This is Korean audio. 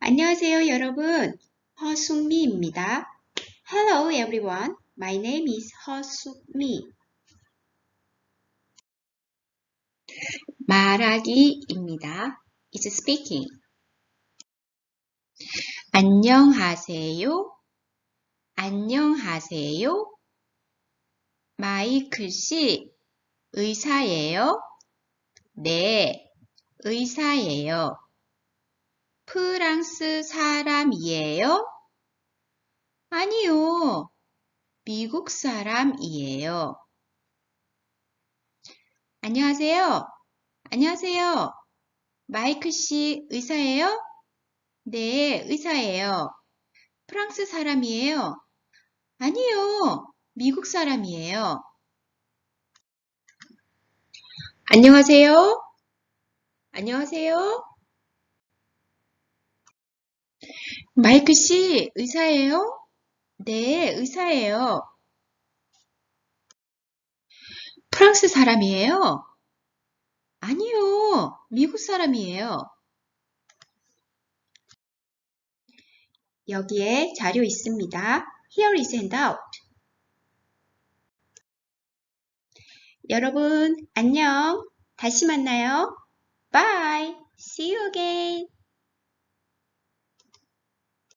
안녕하세요, 여러분. 허숙미입니다. Hello, everyone. My name is 허숙미. 말하기입니다. is speaking. 안녕하세요. 안녕하세요. 마이클 씨, 의사예요? 네, 의사예요. 프랑스 사람이에요? 아니요, 미국 사람이에요. 안녕하세요. 안녕하세요. 마이클 씨 의사예요? 네, 의사예요. 프랑스 사람이에요? 아니요, 미국 사람이에요. 안녕하세요. 안녕하세요. 마이클 씨, 의사예요? 네, 의사예요. 프랑스 사람이에요? 아니요, 미국 사람이에요. 여기에 자료 있습니다. Here is handout. 여러분, 안녕. 다시 만나요. Bye. See you again.